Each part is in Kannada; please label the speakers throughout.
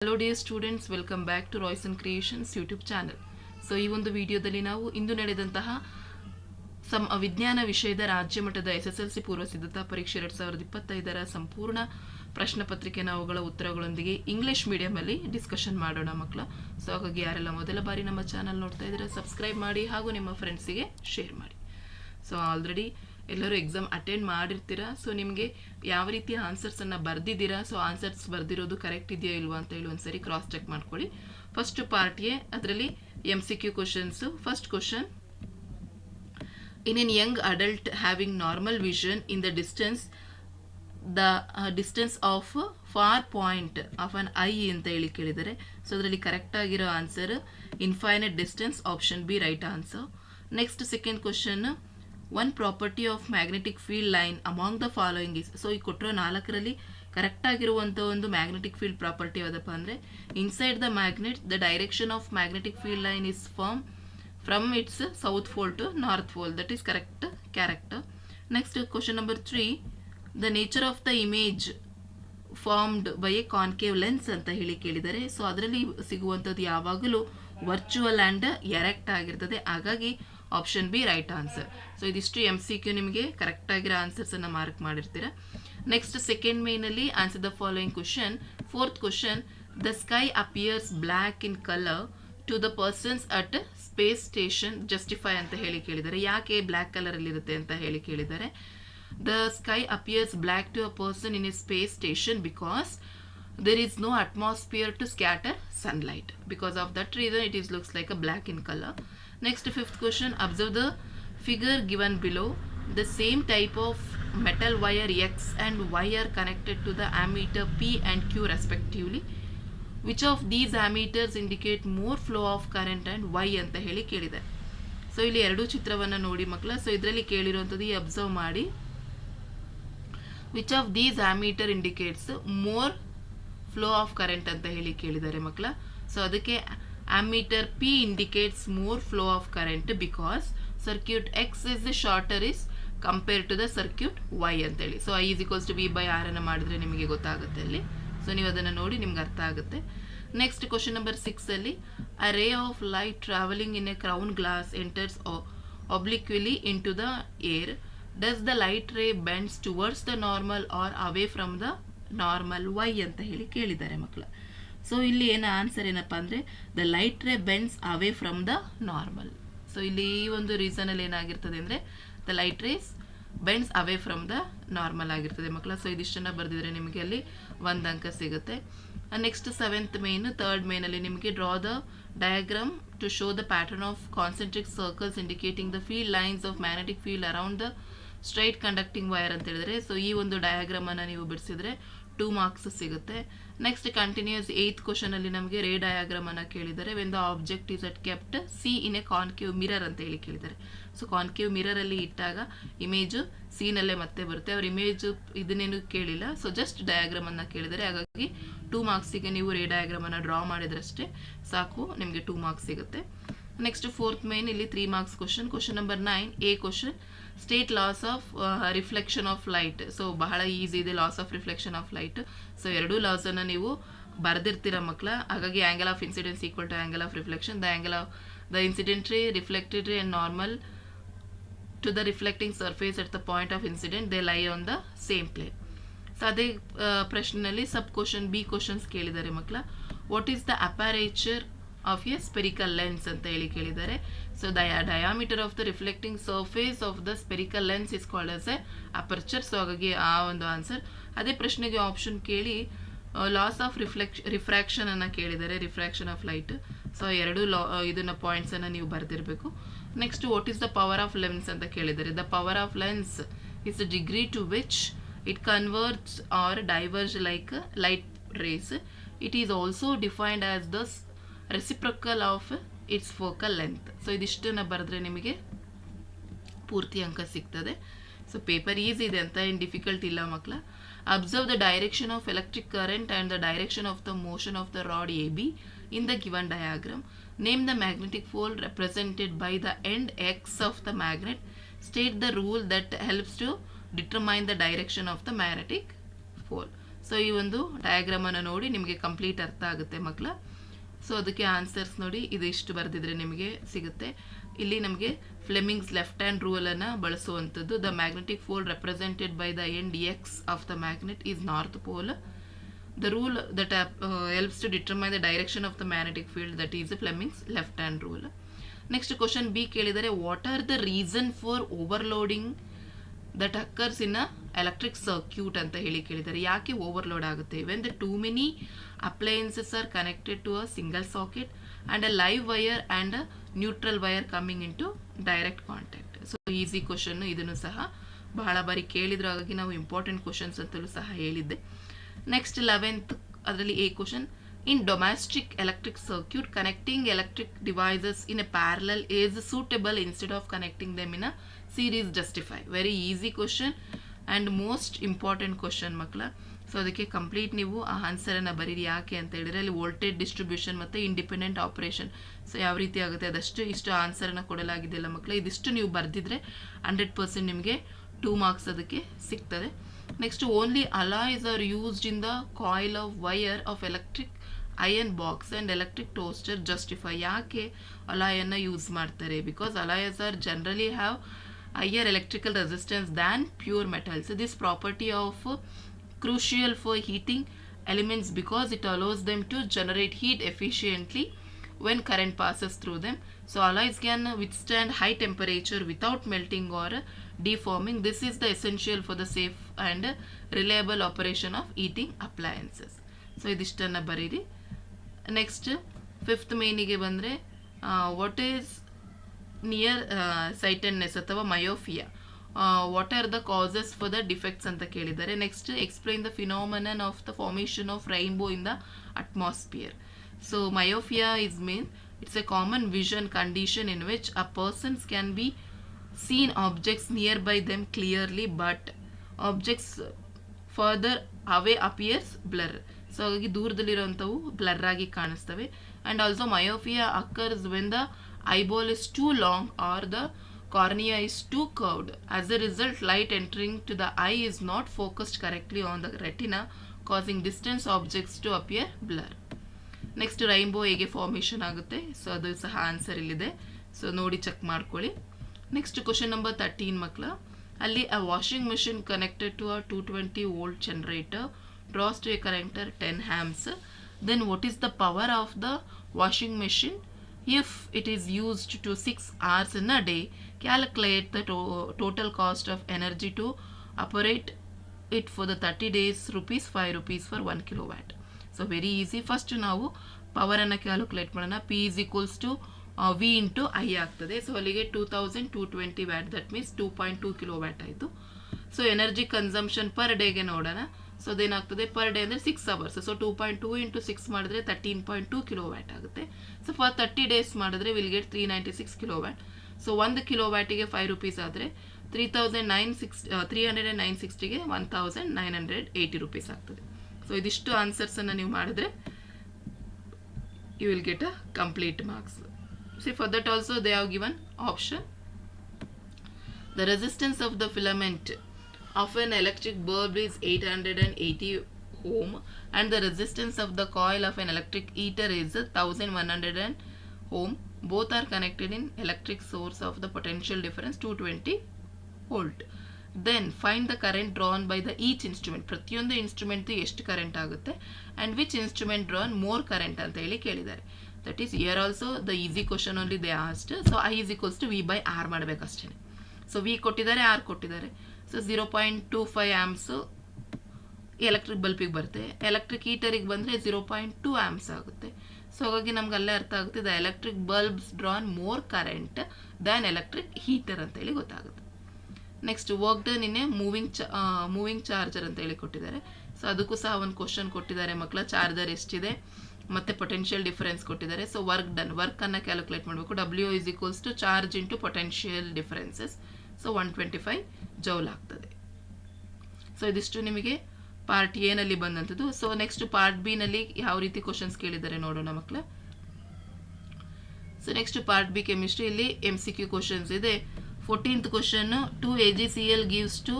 Speaker 1: Hello dear students welcome back to Roy's creations YouTube channel so ಈ ಒಂದು ವಿಡಿಯೋದಲ್ಲಿ ನಾವು ಇಂದು ನಡೆದಂತಹ ಸಮ್ ವಿಜ್ಞಾನ ವಿಷಯದ ರಾಜ್ಯ ಮಟ್ಟದ ಎಸ್ ಎಸ್ ಎಲ್ ಸಿ ಪೂರ್ವ ಸಿದ್ಧತಾ ಪರೀಕ್ಷೆ ಎರಡು ಸಾವಿರದ ಇಪ್ಪತ್ತೈದರ ಸಂಪೂರ್ಣ ಪ್ರಶ್ನೆ ಪತ್ರಿಕೆ ನಾವುಗಳ ಉತ್ತರಗಳೊಂದಿಗೆ ಇಂಗ್ಲಿಷ್ ಮೀಡಿಯಮಲ್ಲಿ ಡಿಸ್ಕಷನ್ ಮಾಡೋಣ ಮಕ್ಕಳ ಸೊ ಹಾಗಾಗಿ ಯಾರೆಲ್ಲ ಮೊದಲ ಬಾರಿ ನಮ್ಮ ಚಾನಲ್ ನೋಡ್ತಾ ಇದ್ದಾರೆ ಸಬ್ಸ್ಕ್ರೈಬ್ ಮಾಡಿ ಹಾಗೂ ನಿಮ್ಮ ಫ್ರೆಂಡ್ಸಿಗೆ ಶೇರ್ ಮಾಡಿ. ಸೊ ಆಲ್ರೆಡಿ ಎಲ್ಲರೂ ಎಕ್ಸಾಮ್ ಅಟೆಂಡ್ ಮಾಡಿರ್ತೀರಾ? ಸೊ ನಿಮಗೆ ಯಾವ ರೀತಿಯ ಆನ್ಸರ್ಸನ್ನು ಬರೆದಿದ್ದೀರಾ? ಸೊ ಆನ್ಸರ್ಸ್ ಬರೆದಿರೋದು ಕರೆಕ್ಟ್ ಇದೆಯೋ ಇಲ್ವಾ ಅಂತ ಹೇಳಿ ಒಂದ್ಸರಿ ಕ್ರಾಸ್ ಚೆಕ್ ಮಾಡ್ಕೊಳ್ಳಿ. ಫಸ್ಟ್ ಪಾರ್ಟಿಯೇ ಅದರಲ್ಲಿ M C Q questions first question in an young adult having normal vision in the distance the distance of far point of an eye ಅಂತ ಹೇಳಿ ಕೇಳಿದ್ದಾರೆ. ಸೊ ಅದರಲ್ಲಿ ಕರೆಕ್ಟ್ ಆಗಿರೋ answer infinite distance option B right answer next second question one property of magnetic field line among the following is so ಈ ಕೊಟ್ಟಿರೋ ನಾಲ್ಕರಲ್ಲಿ ಕರೆಕ್ಟ್ ಆಗಿರುವಂಥ ಒಂದು ಮ್ಯಾಗ್ನೆಟಿಕ್ ಫೀಲ್ಡ್ ಪ್ರಾಪರ್ಟಿ ಯಾವುದಪ್ಪ ಅಂದರೆ inside the magnet the direction of magnetic field line is form from its south pole to north pole that is correct character. Next, question number 3 the nature of the image formed by a concave lens ಅಂತ ಹೇಳಿ ಕೇಳಿದ್ದಾರೆ ಸೊ ಅದರಲ್ಲಿ ಸಿಗುವಂಥದ್ದು ಯಾವಾಗಲೂ ವರ್ಚುವಲ್ ಆ್ಯಂಡ್ ಎರೆಕ್ಟ್ ಆಗಿರ್ತದೆ. ಹಾಗಾಗಿ option B right answer so ಇದಿಷ್ಟು ಎಂ ಸಿ ಕ್ಯೂ ನಿಮಗೆ ಕರೆಕ್ಟ್ ಆಗಿರೋ ಆನ್ಸರ್ಸನ್ನು ಮಾರ್ಕ್ ಮಾಡಿರ್ತೀರಾ. ನೆಕ್ಸ್ಟ್ ಸೆಕೆಂಡ್ ಮೇನಲ್ಲಿ answer the following question fourth question the sky appears black in colour to the persons at space station justify ಅಂತ ಹೇಳಿ ಕೇಳಿದ್ದಾರೆ. ಯಾಕೆ ಬ್ಲ್ಯಾಕ್ ಕಲರಲ್ಲಿ ಇರುತ್ತೆ ಅಂತ ಹೇಳಿ ಕೇಳಿದ್ದಾರೆ. The sky appears black to a person in a space station because there is no atmosphere to scatter sunlight because of that reason it is, looks like a black in color. Next fifth question. Observe the figure given below. The same type of metal wire x and y are connected to the ammeter p and q respectively. Which of these ammeters indicate more flow of current and Y ಅಂತ ಹೇಳಿ ಕೇಳಿದೆ. ಸೊ ಇಲ್ಲಿ ಎರಡೂ ಚಿತ್ರವನ್ನು ನೋಡಿ ಮಕ್ಕಳ. ಸೊ ಇದರಲ್ಲಿ ಕೇಳಿರುವಂಥದ್ದು ಈ ಅಬ್ಸರ್ವ್ ಮಾಡಿ. Which of these ammeter indicates more flow of current ಅಂತ ಹೇಳಿ ಕೇಳಿದ್ದಾರೆ ಮಕ್ಕಳ. ಸೊ ಅದಕ್ಕೆ ammeter P indicates more flow of current because circuit X is the shorter is compare to the circuit Y ಅಂತೇಳಿ. So I is equals to V by R ಅನ್ನು ಮಾಡಿದ್ರೆ ನಿಮಗೆ ಗೊತ್ತಾಗುತ್ತೆ ಅಲ್ಲಿ. ಸೊ ನೀವು ಅದನ್ನು ನೋಡಿ ನಿಮ್ಗೆ ಅರ್ಥ ಆಗುತ್ತೆ. Next question number ಸಿಕ್ಸಲ್ಲಿ a ray of light travelling in a crown glass enters obliquely into the air does the light ray bends towards the normal or away from the normal why ಅಂತ ಹೇಳಿ ಕೇಳಿದ್ದಾರೆ ಮಕ್ಕಳು. ಸೊ ಇಲ್ಲಿ ಏನು ಆನ್ಸರ್ ಏನಪ್ಪ ಅಂದರೆ the light ray bends away from the normal so ಇಲ್ಲಿ ಈ ಒಂದು ರೀಸನಲ್ಲಿ ಏನಾಗಿರ್ತದೆ ಅಂದರೆ the light rays bends away from the normal ಆಗಿರ್ತದೆ ಮಕ್ಕಳ. ಸೊ ಇದಿಷ್ಟನ್ನು ಬರೆದಿದ್ರೆ ನಿಮಗೆ ಅಲ್ಲಿ ಒಂದು ಅಂಕ ಸಿಗುತ್ತೆ. ನೆಕ್ಸ್ಟ್ ಸೆವೆಂತ್ ಮೇನ್ ತರ್ಡ್ ಮೇನಲ್ಲಿ ನಿಮಗೆ draw the diagram to show the pattern of concentric circles indicating the field lines of magnetic field around the straight conducting wire ಅಂತ ಹೇಳಿದ್ರೆ. ಸೊ ಈ ಒಂದು ಡಯಾಗ್ರಾಮನ್ನು ನೀವು ಬಿಡಿಸಿದ್ರೆ ಟೂ ಮಾರ್ಕ್ಸ್ ಸಿಗುತ್ತೆ. ನೆಕ್ಸ್ಟ್ ಕಂಟಿನ್ಯೂಸ್ ಏಯ್ತ್ ಕ್ವಶನಲ್ಲಿ ನಮಗೆ ರೇ ಡಯಾಗ್ರಾಮನ್ನು ಕೇಳಿದ್ದಾರೆ. When the object is at kept C in a concave mirror ಅಂತ ಹೇಳಿ ಕೇಳಿದ್ದಾರೆ. ಸೊ ಕಾನ್ಕೇವ್ ಮಿರರಲ್ಲಿ ಇಟ್ಟಾಗ ಇಮೇಜು ಸೀನಲ್ಲೇ ಮತ್ತೆ ಬರುತ್ತೆ. ಅವ್ರ ಇಮೇಜು ಇದನ್ನೇನು ಕೇಳಿಲ್ಲ. ಸೊ ಜಸ್ಟ್ ಡಯಾಗ್ರಾಮನ್ನು ಕೇಳಿದರೆ ಹಾಗಾಗಿ ಟೂ ಮಾರ್ಕ್ಸಿಗೆ ನೀವು ರೇ ಡಯಾಗ್ರಾಮನ್ನು ಡ್ರಾ ಮಾಡಿದ್ರಷ್ಟೇ ಸಾಕು, ನಿಮಗೆ ಟೂ ಮಾರ್ಕ್ಸ್ ಸಿಗುತ್ತೆ. ನೆಕ್ಸ್ಟ್ ಫೋರ್ತ್ ಮೇನ್ ಇಲ್ಲಿ three marks question question number nine A question state laws of reflection of light so ಬಹಳ ಈಸಿ ಇದೆ laws of reflection of light so ಎರಡೂ ಲಾಸನ್ನು ನೀವು ಬರೆದಿರ್ತೀರ ಮಕ್ಕಳ ಹಾಗಾಗಿ angle of incidence equal to angle of reflection the angle of the incident ray reflected ray and normal to the reflecting surface at the point of incident they lie on the same plane so ಅದೇ ಪ್ರಶ್ನೆಯಲ್ಲಿ ಸಬ್ ಕ್ವಶನ್ ಬಿ ಕ್ವಶನ್ಸ್ ಕೇಳಿದ್ದಾರೆ ಮಕ್ಕಳ what is the aperture of a spherical lens ಅಂತ ಹೇಳಿ ಕೇಳಿದ್ದಾರೆ. So the diameter of the reflecting surface of the spherical lens is called as a aperture so ಹಾಗಾಗಿ ಆ ಒಂದು ಆನ್ಸರ್ ಅದೇ ಪ್ರಶ್ನೆಗೆ ಆಪ್ಷನ್ ಕೇಳಿ ಲಾಸ್ ಆಫ್ ರಿಫ್ರಾಕ್ಷನ್ ಅನ್ನು ಕೇಳಿದ್ದಾರೆ. ರಿಫ್ರಾಕ್ಷನ್ ಆಫ್ ಲೈಟ್ ಸೊ ಎರಡು ಲಾ ಇದನ್ನು ಪಾಯಿಂಟ್ಸನ್ನು ನೀವು ಬರೆದಿರಬೇಕು. Next what is the power of lens ಅಂತ ಕೇಳಿದ್ದಾರೆ. The power of lens is a degree to which it converts or diverge like light rays it is also defined as the reciprocal of its focal length so ಇದಿಷ್ಟನ್ನು ಬರೆದ್ರೆ ನಿಮಗೆ ಪೂರ್ತಿ ಅಂಕ ಸಿಗ್ತದೆ. ಸೊ ಪೇಪರ್ ಈಸಿ ಇದೆ ಅಂತ, ಏನು ಡಿಫಿಕಲ್ಟ್ ಇಲ್ಲ ಮಕ್ಕಳ observe the direction of electric current and the direction of the motion of the rod A B in the given diagram name the magnetic pole represented by the end X of the magnet state the rule that helps to determine the direction of the magnetic pole so ಈ ಒಂದು ಡಯಾಗ್ರಾಮನ್ನು ನೋಡಿ ನಿಮಗೆ ಕಂಪ್ಲೀಟ್ ಅರ್ಥ ಆಗುತ್ತೆ ಮಕ್ಕಳ ಸೊ ಅದಕ್ಕೆ ಆನ್ಸರ್ಸ್ ನೋಡಿ, ಇದು ಇಷ್ಟು ಬರೆದಿದ್ರೆ ನಿಮಗೆ ಸಿಗುತ್ತೆ. ಇಲ್ಲಿ ನಮಗೆ Fleming's left hand rule ಬಳಸುವಂಥದ್ದು the magnetic pole represented by the end X of the magnet is north pole the rule that helps to determine the direction of the magnetic field that is Fleming's left hand rule next question B ಕೇಳಿದರೆ what are the reason for over loading that occurs in a electric circuit ಅಂತ ಹೇಳಿ ಕೇಳಿದ್ದಾರೆ. ಯಾಕೆ ಓವರ್ಲೋಡ್ ಆಗುತ್ತೆ? When the too many appliances are connected to a single socket and a live wire and a neutral wire coming into direct contact so easy question ಇದನ್ನು ಸಹ ಬಹಳ ಬಾರಿ ಕೇಳಿದ್ರು. ಹಾಗಾಗಿ ನಾವು ಇಂಪಾರ್ಟೆಂಟ್ ಕ್ವಶನ್ಸ್ ಅಂತಲೂ ಸಹ ಹೇಳಿದ್ದೆ. ನೆಕ್ಸ್ಟ್ ಲೆವೆಂತ್ ಅದರಲ್ಲಿ a question in domestic electric circuit connecting electric devices in a parallel is suitable instead of connecting them in a series justify very easy question and most important question ಮಕ್ಕಳ. ಸೊ ಅದಕ್ಕೆ ಕಂಪ್ಲೀಟ್ ನೀವು ಆ ಆನ್ಸರನ್ನು ಬರೀರಿ. ಯಾಕೆ ಅಂತ ಹೇಳಿದ್ರೆ, ಅಲ್ಲಿ ವೋಲ್ಟೇಜ್ ಡಿಸ್ಟ್ರಿಬ್ಯೂಷನ್ ಮತ್ತು ಇಂಡಿಪೆಂಡೆಂಟ್ ಆಪರೇಷನ್ ಸೊ ಯಾವ ರೀತಿ ಆಗುತ್ತೆ? ಅದಷ್ಟು ಇಷ್ಟು ಆನ್ಸರನ್ನು ಕೊಡಲಾಗಿದೆಯಲ್ಲ ಮಕ್ಕಳ. ಇದಿಷ್ಟು ನೀವು ಬರೆದಿದ್ರೆ ಹಂಡ್ರೆಡ್ ಪರ್ಸೆಂಟ್ ನಿಮಗೆ ಟೂ ಮಾರ್ಕ್ಸ್ ಅದಕ್ಕೆ ಸಿಗ್ತದೆ. Next only alloys are used in the coil of wire of electric iron box and electric toaster justify ಯಾಕೆ ಅಲಾಯನ್ನು ಯೂಸ್ ಮಾಡ್ತಾರೆ? Because alloys are generally have higher electrical resistance than pure metals. This property of uh, crucial for heating elements because it allows them to generate heat efficiently when current passes through them. So alloys can withstand high temperature without melting or uh, deforming. This is the essential for the safe and uh, reliable operation of heating appliances. So ಇದಿಷ್ಟನ್ನು ಬರೀರಿ ನೆಕ್ಸ್ಟ್ ಫಿಫ್ತ್ ಮೇನಿಗೆ ಬಂದರೆ ವಾಟ್ ಈಸ್ near sightedness ಅಥವಾ myopia what are the causes for the defects ಅಂತ ಕೇಳಿದ್ದಾರೆ. Next explain the phenomenon of the formation of rainbow in the atmosphere so myopia is mean it's a common vision condition in which a persons can be seen objects near by them clearly but objects further away appears blur so ಹಾಗಾಗಿ ದೂರದಲ್ಲಿರುವಂಥವು ಬ್ಲರ್ ಆಗಿ ಕಾಣಿಸ್ತವೆ. And also myopia occurs when the eyeball is too long or the cornea is too curved as a result light entering to the eye is not focused correctly on the retina causing distance objects to appear blur next rainbow ಹೇಗೆ ಫಾರ್ಮೇಷನ್ ಆಗುತ್ತೆ? ಸೊ ಅದು ಸಹ ಆನ್ಸರ್ ಇಲ್ಲಿದೆ. ಸೊ ನೋಡಿ ಚೆಕ್ ಮಾಡ್ಕೊಳ್ಳಿ. ನೆಕ್ಸ್ಟ್ ಕ್ವಶನ್ ನಂಬರ್ ತರ್ಟೀನ್ ಮಕ್ಕಳ. ಅಲ್ಲಿ a washing machine connected to a two twenty volt generator draws to a current of ten amps then what is the power of the washing machine if it is used to 6 hours in a day calculate the to- total cost of energy to operate it for the 30 days rupees 5 rupees for 1 kilowatt so very easy first ಮಾಡೋಣ P is equals to V into I ಆಗ್ತದೆ ಸೊ ಅಲ್ಲಿಗೆ two thousand two twenty watt that means two point two kilo watt ಆಯಿತು ಸೊ ಎನರ್ಜಿ ಕನ್ಸಂಪ್ಷನ್ ಪರ್ ಡೇಗೆ ನೋಡೋಣ ಸೊ ಅದೇನಾಗ್ತದೆ ಪರ್ ಡೇ ಅಂದರೆ six hours so two point two into six ಮಾಡಿದ್ರೆ thirteen point two kilo watt ಆಗುತ್ತೆ. ಸೊ ಫಾರ್ ತರ್ಟಿ ಡೇಸ್ ಮಾಡಿದ್ರೆ will get three ninety six kilo watt so ಒಂದು ಕಿಲೋ ವ್ಯಾಟಿಗೆ ಫೈವ್ ರುಪೀಸ್ ಆದರೆ three thousand nine six three hundred and nine ಸಿಕ್ಸ್ಟಿಗೆ one thousand nine hundred eighty rupees ಆಗ್ತದೆ. ಸೊ ಇದಿಷ್ಟು ಆನ್ಸರ್ಸನ್ನು ನೀವು ಮಾಡಿದ್ರೆ you will get a complete marks see for that also they have given option the resistance of the filament of an electric bulb is 880 ohm, and the resistance of the coil of an electric heater is 1100 and ohm. Both are connected in electric source of the potential difference 220 volt. Then find the current drawn by the each instrument ಪ್ರತಿಯೊಂದು ಇನ್ಸ್ಟ್ರೂಮೆಂಟ್ ಎಷ್ಟು ಕರೆಂಟ್ ಆಗುತ್ತೆ and which instrument drawn more current ಅಂತ ಹೇಳಿ ಕೇಳಿದ್ದಾರೆ. That is here also the easy question only they asked so I is equals to V by R ಮಾಡಬೇಕಷ್ಟೇ so V ಕೊಟ್ಟಿದ್ದಾರೆ ಆರ್ ಕೊಟ್ಟಿದ್ದಾರೆ. So zero point two five amps electric ಬಲ್ಪಿಗೆ ಬರುತ್ತೆ. ಎಲೆಕ್ಟ್ರಿಕ್ ಹೀಟರಿಗೆ ಬಂದರೆ ಝೀರೋ ಪಾಯಿಂಟ್ ಟೂ ಆ್ಯಮ್ಸ್ ಆಗುತ್ತೆ. ಸೊ ಹಾಗಾಗಿ ನಮ್ಗೆ ಅಲ್ಲೇ ಅರ್ಥ ಆಗುತ್ತೆ the electric bulbs drawn more current than electric heater ಅಂತ ಹೇಳಿ ಗೊತ್ತಾಗುತ್ತೆ. Next work done in a moving moving charger ಅಂತ ಹೇಳಿ ಕೊಟ್ಟಿದ್ದಾರೆ. ಸೊ ಅದಕ್ಕೂ ಸಹ ಒಂದು ಕ್ವಶನ್ ಕೊಟ್ಟಿದ್ದಾರೆ. ಮಕ್ಕಳ ಚಾರ್ಜರ್ ಎಷ್ಟಿದೆ? ಮತ್ತು ಪೊಟೆನ್ಷಿಯಲ್ ಡಿಫರೆನ್ಸ್ ಕೊಟ್ಟಿದ್ದಾರೆ. ಸೊ ವರ್ಕ್ ಡನ್ ವರ್ಕನ್ನು ಕ್ಯಾಲ್ಕುಲೇಟ್ ಮಾಡಬೇಕು. W is equals to charge into potential differences so one twenty five joule ಆಗ್ತದೆ. ಸೊ ಇದಿಷ್ಟು ನಿಮಗೆ ಪಾರ್ಟ್ ಎನಲ್ಲಿ ಬಂದಂಥದ್ದು. ಸೊ ನೆಕ್ಸ್ಟ್ ಪಾರ್ಟ್ ಬಿನಲ್ಲಿ ಯಾವ ರೀತಿ ಕ್ವಶನ್ಸ್ ಕೇಳಿದ್ದಾರೆ ನೋಡೋಣ ಮಕ್ಕಳ so next part B chemistry ಇಲ್ಲಿ ಎಂ ಸಿ ಕ್ಯೂ ಕ್ವಶನ್ಸ್ ಇದೆ. Fourteenth question two A G C L gives two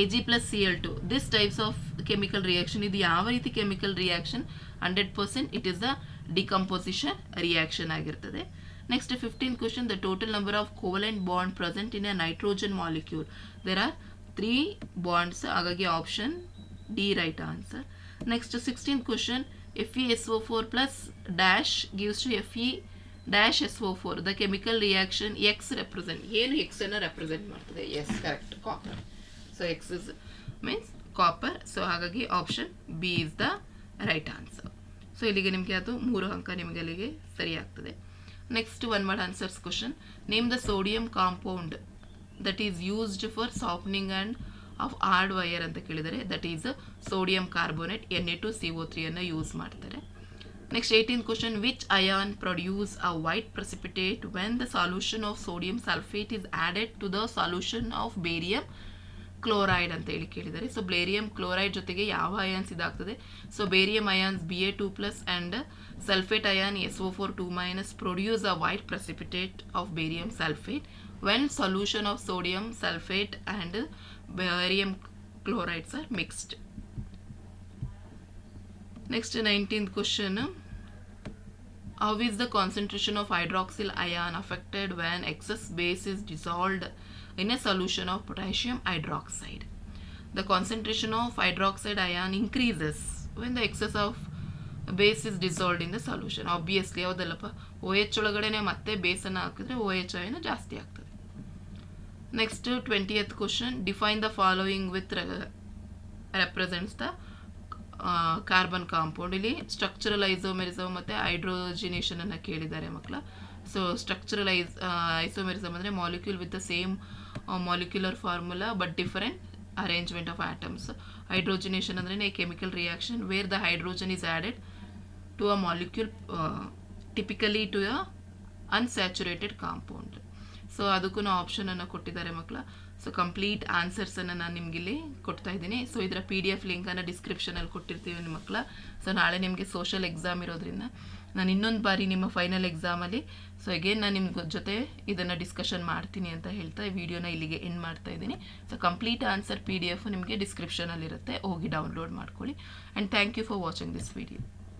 Speaker 1: A G plus C L two this types of chemical reaction ಇದು ಯಾವ ರೀತಿ chemical reaction hundred percent it is the decomposition reaction ಆಗಿರ್ತದೆ. Next fifteen question the total number of covalent bond present in a nitrogen molecule there are three bonds ಹಾಗಾಗಿ option D right answer next sixteen question F E S O four plus dash S O four the chemical reaction X represent ಏನು ಎಕ್ಸ್ ಅನ್ನು ರೆಪ್ರೆಸೆಂಟ್ ಮಾಡ್ತದೆ? Yes correct copper so X is means copper so ಹಾಗಾಗಿ option B is the right answer so ಇಲ್ಲಿಗೆ ನಿಮಗೆ ಅದು ಮೂರು ಅಂಕ ನಿಮಗೆ ಅಲ್ಲಿಗೆ ಸರಿ next one word answers question name the sodium compound that is used for softening and of hard water ಅಂತ ಕೇಳಿದರೆ that is sodium carbonate N A two C O ತ್ರೀಯನ್ನು use ಮಾಡ್ತಾರೆ. Next eighteen question which ion produce a white precipitate when the solution of sodium sulphate is added to the solution of barium chloride ಅಂತ ಹೇಳಿ ಕೇಳಿದ್ದಾರೆ. ಸೊ ಬ್ಲೇರಿಯಂ ಕ್ಲೋರೈಡ್ ಜೊತೆಗೆ ಯಾವ ಅಯಾನ್ಸ್ ಇದಾಗ್ತದೆ? So barium ions B A two plus and sulphate ion S O four two minus produce a white precipitate of barium sulphate when solution of sodium sulphate and barium chlorides are mixed next nineteenth question How is the concentration of hydroxyl ion affected when excess base is dissolved in a solution of potassium hydroxide? The concentration of hydroxide ion increases when the excess of base is dissolved in the solution. Obviously, ಯಾವುದಲ್ಲಪ್ಪ ಓ ಎಚ್ ಒಳಗಡೆನೆ ಮತ್ತೆ ಬೇಸನ್ನು ಹಾಕಿದ್ರೆ ಓ ಎಚ್ ಐನ ಜಾಸ್ತಿ ಆಗ್ತದೆ next twentieth question define the following with represents the carbon compound ಇಲ್ಲಿ ಸ್ಟ್ರಕ್ಚರಲ್ ಐಸೋಮೆರಿಸಮ್ ಮತ್ತು ಹೈಡ್ರೋಜಿನೇಷನ್ ಅನ್ನು ಕೇಳಿದ್ದಾರೆ ಮಕ್ಕಳ ಸೊ ಸ್ಟ್ರಕ್ಚರಲ್ ಐಸ್ ಐಸೋಮೆರಿಸಮ್ ಅಂದರೆ molecule with the same molecular formula but different arrangement of atoms hydrogenation ಅಂದ್ರೆ chemical reaction where the hydrogen is added to a molecule typically to a unsaturated compound so ಅದಕ್ಕೂ ಆಪ್ಷನನ್ನು ಕೊಟ್ಟಿದ್ದಾರೆ ಮಕ್ಕಳ. ಸೊ ಕಂಪ್ಲೀಟ್ ಆನ್ಸರ್ಸನ್ನು ನಾನು ನಿಮ್ಗೆ ಇಲ್ಲಿ ಕೊಡ್ತಾ ಇದ್ದೀನಿ. ಸೊ ಇದರ ಪಿ ಡಿ ಎಫ್ ಲಿಂಕನ್ನು ಡಿಸ್ಕ್ರಿಪ್ಷನಲ್ಲಿ ಕೊಟ್ಟಿರ್ತೀವಿ ನಿಮ್ಮ ಮಕ್ಕಳ. ಸೊ ನಾಳೆ ನಿಮಗೆ ಸೋಷಲ್ ಎಕ್ಸಾಮ್ ಇರೋದ್ರಿಂದ ನಾನು ಇನ್ನೊಂದು ಬಾರಿ ನಿಮ್ಮ ಫೈನಲ್ ಎಕ್ಸಾಮಲ್ಲಿ ಸೊ ಅಗೇನ್ ನಾನು ನಿಮ್ಮ ಜೊತೆ ಇದನ್ನು ಡಿಸ್ಕಷನ್ ಮಾಡ್ತೀನಿ ಅಂತ ಹೇಳ್ತಾ ಈ ವಿಡಿಯೋನ ಇಲ್ಲಿಗೆ ಎಂಡ್ ಮಾಡ್ತಾ ಇದ್ದೀನಿ. So complete answer P D F ನಿಮಗೆ ಡಿಸ್ಕ್ರಿಪ್ಷನಲ್ಲಿರುತ್ತೆ ಹೋಗಿ ಡೌನ್ಲೋಡ್ ಮಾಡ್ಕೊಳ್ಳಿ. And thank you for watching this video